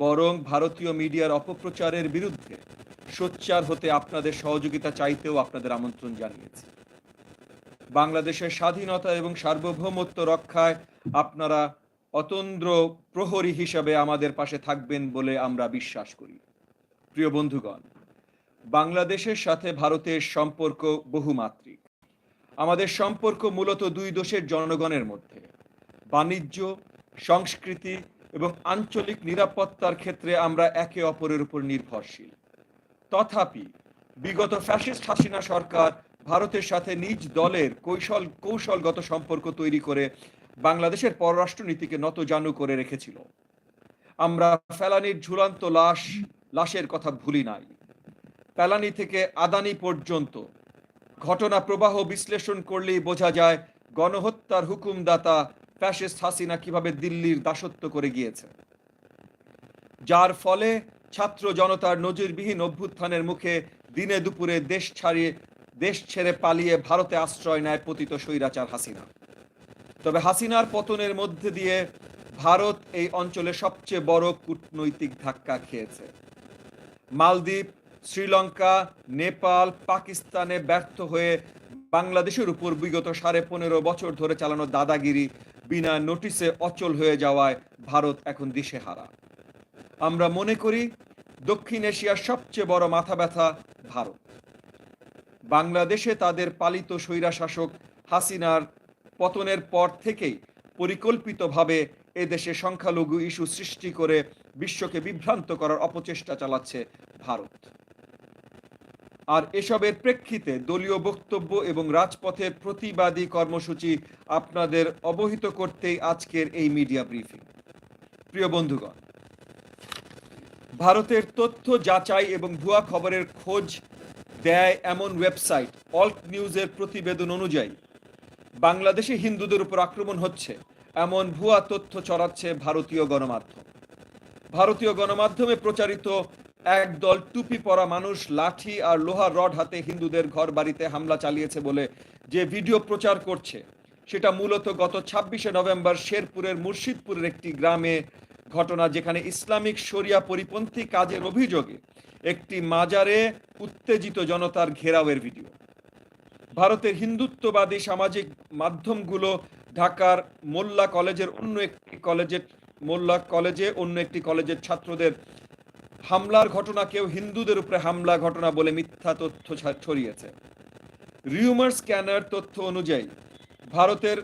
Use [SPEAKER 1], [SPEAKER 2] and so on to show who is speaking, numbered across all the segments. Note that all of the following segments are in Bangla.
[SPEAKER 1] বরং ভারতীয় মিডিয়ার অপপ্রচারের বিরুদ্ধে সোচ্চার হতে আপনাদের সহযোগিতা চাইতেও আপনাদের আমন্ত্রণ জানিয়েছি। বাংলাদেশের স্বাধীনতা এবং সার্বভৌমত্ব রক্ষায় আপনারা অতন্দ্র প্রহরী হিসাবে আমাদের পাশে থাকবেন বলে আমরা বিশ্বাস করি। প্রিয় বন্ধুগণ, বাংলাদেশের সাথে ভারতের সম্পর্ক বহুমাত্রিক। আমাদের সম্পর্ক মূলত দুই দেশের জনগণের মধ্যে, বাণিজ্য, সংস্কৃতি এবং আঞ্চলিক নিরাপত্তার ক্ষেত্রে আমরা একে অপরের উপর নির্ভরশীল। তথাপি বিগত ফ্যাসিস্ট হাসিনা সরকার ভারতের সাথে নিজ দলের কৌশল, কৌশলগত সম্পর্ক তৈরি করে বাংলাদেশের পররাষ্ট্রনীতিকে নতজানু করে রেখেছিল। আমরা ফেলানির ঝুলন্ত লাশ, লাশের কথা ভুলি নাই। ফেলানি থেকে আদানি পর্যন্ত ঘটনা প্রবাহ বিশ্লেষণ করলেই বোঝা যায় গণহত্যার হুকুমদাতা ফ্যাসিস্ট হাসিনা কীভাবে দিল্লির দাসত্ব করে গিয়েছে? যার ফলে ছাত্র জনতার নজিরবিহীন অভ্যুত্থানের মুখে দিনে দুপুরে দেশ ছাড়িয়ে, দেশ ছেড়ে পালিয়ে ভারতে আশ্রয় নেয় পতিত স্বৈরাচার হাসিনা। তবে হাসিনার পতনের মধ্যে দিয়ে ভারত এই অঞ্চলে সবচেয়ে বড় কূটনৈতিক ধাক্কা খেয়েছে। মালদ্বীপ, শ্রীলঙ্কা, নেপাল, পাকিস্তানে ব্যর্থ হয়ে বাংলাদেশের উপর বিগত সাড়ে পনেরো বছর ধরে চালানো দাদাগিরি বিনা নোটিসে অচল হয়ে যাওয়ায় ভারত এখন দিশেহারা। আমরা মনে করি দক্ষিণ এশিয়ার সবচেয়ে বড় মাথা ব্যথা ভারত। বাংলাদেশে তাদের পালিত স্বৈরাশাসক হাসিনার পতনের পর থেকেই পরিকল্পিতভাবে এদেশে সংখ্যালঘু ইস্যু সৃষ্টি করে বিশ্বকে বিভ্রান্ত করার অপচেষ্টা চালাচ্ছে ভারত। আর এসবের প্রেক্ষিতে দলীয় বক্তব্য এবং রাজপথের প্রতিবাদী কর্মসূচি আপনাদের অবহিত করতেই আজকের এই মিডিয়া ব্রিফিং। প্রিয় বন্ধুগণ, ভারতের তথ্য যাচাই এবং ভুয়া খবরের খোঁজ দেয় এমন ওয়েবসাইট অল্ট নিউজের প্রতিবেদন অনুযায়ী, বাংলাদেশে হিন্দুদের উপর আক্রমণ হচ্ছে, এমন ভুয়া তথ্য ছড়াচ্ছে ভারতীয় গণমাধ্যম। ভারতীয় গণমাধ্যমে প্রচারিত একদল টুপি পরা মানুষ লাঠি আর লোহার রড হাতে হিন্দুদের ঘর বাড়িতে হামলা চালিয়েছে বলে যে ভিডিও প্রচার করছে, সেটা মূলত গত ছাব্বিশে নভেম্বর শেরপুরের মুর্শিদপুরের একটি গ্রামে ঘটনা যেখানে ইসলামিক শরিয়া পরিপন্থী কাজের অভিযোগে একটি মাজারে উত্তেজিত জনতার ঘেরাওয়ের ভিডিও। ভারতের হিন্দুত্ববাদী সামাজিক মাধ্যমগুলো ঢাকার মোল্লা কলেজের অন্য একটি কলেজের, মোল্লা কলেজে অন্য একটি কলেজের ছাত্রদের হামলার ঘটনাকেও হিন্দুদের উপরে হামলা ঘটনা বলে মিথ্যা তথ্য ছড়িয়েছে। রিউমার স্ক্যানার তথ্য অনুযায়ী, ভারতের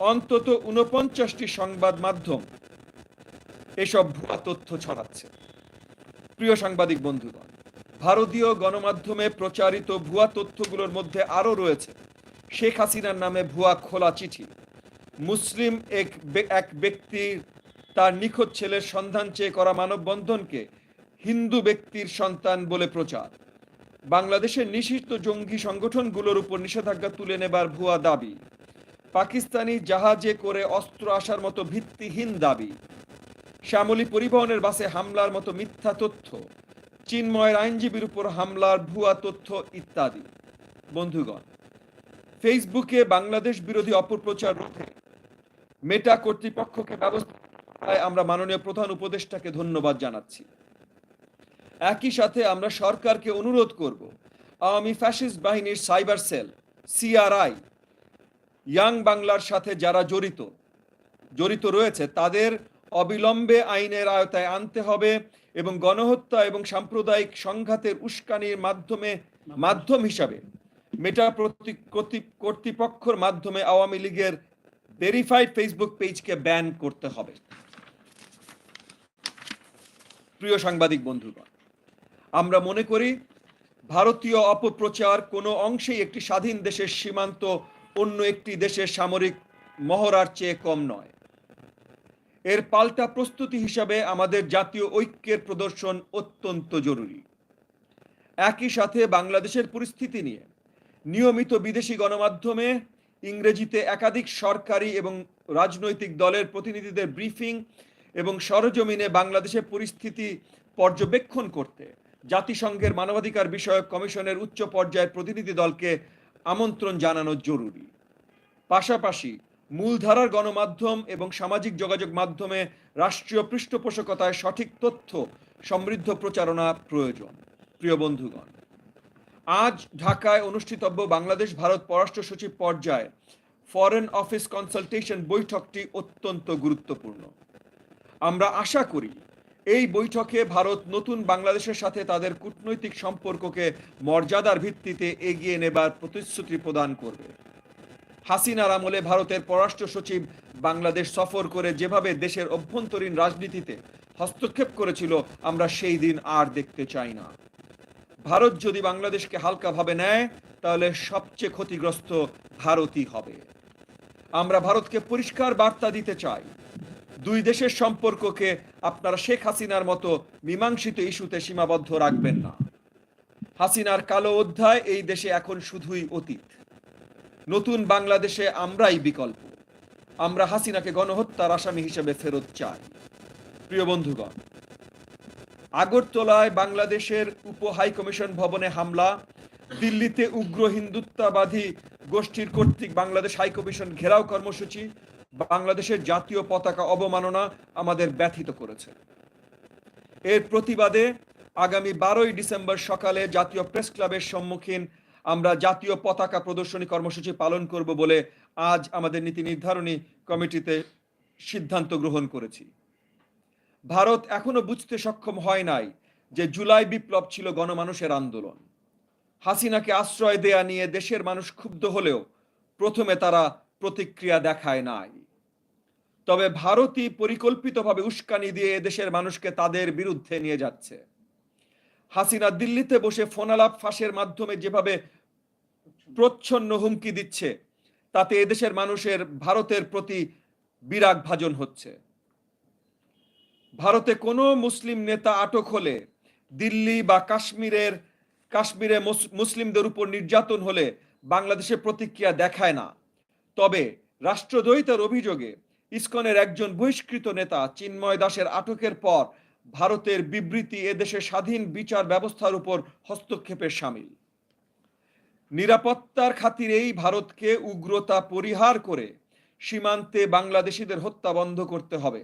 [SPEAKER 1] অন্তত উনপঞ্চাশটি সংবাদ মাধ্যম এসব ভুয়া তথ্য ছড়াচ্ছে। প্রিয় সাংবাদিক বন্ধুগণ, ভারতীয় গণমাধ্যমে প্রচারিত ভুয়া তথ্যগুলোর মধ্যে আরও রয়েছে শেখ হাসিনার নামে ভুয়া খোলা চিঠি। মুসলিম এক এক ব্যক্তি তার নিখোঁজ ছেলের সন্ধান চেয়ে করা মানববন্ধনকে হিন্দু ব্যক্তির সন্তান বলে প্রচার। বাংলাদেশের নিষিদ্ধ জঙ্গি সংগঠনগুলোর উপর নিষেধাজ্ঞা তুলে নেবার ভুয়া দাবি। পাকিস্তানি জাহাজে করে অস্ত্র আসার মতো ভিত্তিহীন দাবি। শ্যামলী পরিবহনের বাসে হামলার মতো মিথ্যা তথ্য। চিন্ময়ের আইনজীবীর উপর হামলার ভুয়া তথ্য ইত্যাদি। বন্ধুগণ, ফেসবুকে বাংলাদেশ বিরোধী অপপ্রচার রোধে মেটা কর্তৃপক্ষকে ব্যবস্থায় আমরা মাননীয় প্রধান উপদেষ্টাকে ধন্যবাদ জানাচ্ছি। একই সাথে আমরা সরকারকে অনুরোধ করব। আওয়ামী ফ্যাসিস্ট বাহিনীর সাইবার সেল, সিআরআই, ইয়াং বাংলার সাথে যারা জড়িত জড়িত রয়েছে, তাদের অবিলম্বে আইনের আয়তায় আনতে হবে এবং গণহত্যা এবং সাম্প্রদায়িক সংঘাতের উস্কানির মাধ্যমে, মাধ্যম হিসাবে, মেটা কর্তৃপক্ষের মাধ্যমে আওয়ামী লীগের ভেরিফাইড ফেসবুক পেজকে ব্যান করতে হবে। প্রিয় সাংবাদিক বন্ধুগণ আমরা মনে করি ভারতীয় অপপ্রচার কোনো অংশেই একটি স্বাধীন দেশের সীমান্ত অন্য একটি দেশের সামরিক মহড়ার চেয়ে কম নয়। এর পাল্টা প্রস্তুতি হিসাবে আমাদের জাতীয় ঐক্যের প্রদর্শন অত্যন্ত জরুরি। একই সাথে বাংলাদেশের পরিস্থিতি নিয়ে নিয়মিত বিদেশি গণমাধ্যমে, ইংরেজিতে একাধিক সরকারি এবং রাজনৈতিক দলের প্রতিনিধিদের ব্রিফিং এবং সরজমিনে বাংলাদেশের পরিস্থিতি পর্যবেক্ষণ করতে জাতিসংঘের মানবাধিকার বিষয়ক কমিশনের উচ্চ পর্যায়ের প্রতিনিধি দলকে আমন্ত্রণ জানানো জরুরি। পাশাপাশি মূলধারার গণমাধ্যম এবং সামাজিক যোগাযোগ মাধ্যমে রাষ্ট্রীয় পৃষ্ঠপোষকতায় সঠিক তথ্য সমৃদ্ধ প্রচারণা প্রয়োজন। প্রিয় বন্ধুগণ, আজ ঢাকায় অনুষ্ঠিতব্য বাংলাদেশ ভারত পররাষ্ট্র সচিব পর্যায়ে ফরেন অফিস কনসালটেশন বৈঠকটি অত্যন্ত গুরুত্বপূর্ণ। আমরা আশা করি এই বৈঠকে ভারত নতুন বাংলাদেশের সাথে তাদের কূটনৈতিক সম্পর্ককে মর্যাদার ভিত্তিতে এগিয়ে নেবার প্রতিশ্রুতি প্রদান করবে। হাসিনার আমলে ভারতের পররাষ্ট্র সচিব বাংলাদেশ সফর করে যেভাবে দেশের অভ্যন্তরীণ রাজনীতিতে হস্তক্ষেপ করেছিল, আমরা সেই দিন আর দেখতে চাই না। ভারত যদি বাংলাদেশকে হালকাভাবে নেয়, তাহলে সবচেয়ে ক্ষতিগ্রস্ত ভারতই হবে। আমরা ভারতকে পরিষ্কার বার্তা দিতে চাই। দুই দেশের সম্পর্ককে আপনারা শেখ হাসিনার মতো মীমাংসিত ইস্যুতে সীমাবদ্ধ রাখবেন না। হাসিনার কালো অধ্যায় এই দেশে এখন শুধুই অতীত। নতুন বাংলাদেশে আমরাই বিকল্প। আমরা হাসিনাকে গণহত্যার আসামি হিসেবে ফেরত চাই। প্রিয় বন্ধুগণ, আগরতলায় বাংলাদেশের উপ হাই কমিশন ভবনে হামলা, দিল্লিতে উগ্র হিন্দুত্ববাদী গোষ্ঠীর কর্তৃক বাংলাদেশ হাই কমিশন ঘেরাও কর্মসূচি বাংলাদেশের জাতীয় পতাকা অবমাননা আমাদের ব্যথিত করেছে। এর প্রতিবাদে আগামী বারোই ডিসেম্বর সকালে জাতীয় প্রেস ক্লাবের সম্মুখীন আমরা জাতীয় পতাকা প্রদর্শনী কর্মসূচি পালন করব বলে আজ আমাদের নীতি নির্ধারণী কমিটিতে সিদ্ধান্ত গ্রহণ করেছি। ভারত এখনও বুঝতে সক্ষম হয় নাই যে জুলাই বিপ্লব ছিল গণমানুষের আন্দোলন। হাসিনাকে আশ্রয় দেয়া নিয়ে দেশের মানুষ ক্ষুব্ধ হলেও প্রথমে তারা প্রতিক্রিয়া দেখায় নাই। তবে ভারতই পরিকল্পিতভাবে উস্কানি দিয়ে দেশের মানুষকে তাদের বিরুদ্ধে নিয়ে যাচ্ছে। হাসিনা দিল্লিতে বসে ফোনালাপ ফাঁসের মাধ্যমে যেভাবে প্রচ্ছন্ন হুমকি দিচ্ছে, তাতে এদেশের মানুষের, ভারতের প্রতি বিরাগ ভাজন হচ্ছে। ভারতে কোনো মুসলিম নেতা আটক হলে, দিল্লি বা কাশ্মীরের, কাশ্মীরে মুসলিমদের উপর নির্যাতন হলে বাংলাদেশে প্রতিক্রিয়া দেখায় না। তবে রাষ্ট্রদ্বৈতার অভিযোগে ইসকনের একজন বহিষ্কৃত নেতা চিন্ময় দাসের আটকের পর ভারতের বিবৃতি এদেশে স্বাধীন বিচার ব্যবস্থার উপর হস্তক্ষেপের সামিল। নিরাপত্তার খাতিরেই ভারতকে উগ্রতা পরিহার করে সীমান্তে বাংলাদেশিদের হত্যা বন্ধ করতে হবে।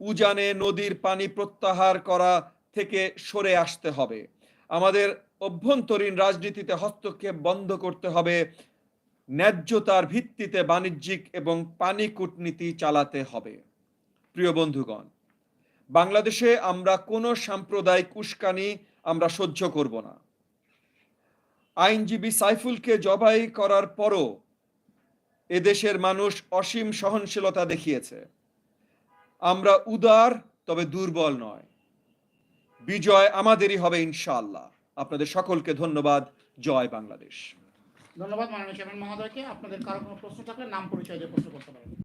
[SPEAKER 1] উজানে নদীর পানি প্রত্যাহার করা থেকে সরে আসতে হবে। আমাদের অভ্যন্তরীণ রাজনীতিতে হস্তক্ষেপ বন্ধ করতে হবে ন্যায্যতার ভিত্তিতে বাণিজ্যিক এবং পানি কূটনীতি চালাতে হবে। প্রিয় বন্ধুগণ, বাংলাদেশে আমরা কোনো সাম্প্রদায়িক উস্কানি আমরা সহ্য করব না। আইনজীবী সাইফুলকে জবাই করার পরও এদেশের মানুষ অসীম সহনশীলতা দেখিয়েছে। আমরা উদার, তবে দুর্বল নয়। বিজয় আমাদেরই হবে ইনশাআল্লাহ। আপনাদের সকলকে ধন্যবাদ। জয় বাংলাদেশ।
[SPEAKER 2] ধন্যবাদ মাননীয় চেয়ারম্যান মহোদয়কে। আপনাদের কারও কোনো প্রশ্ন থাকলে নাম পরিচয় দিয়ে প্রশ্ন করতে পারেন।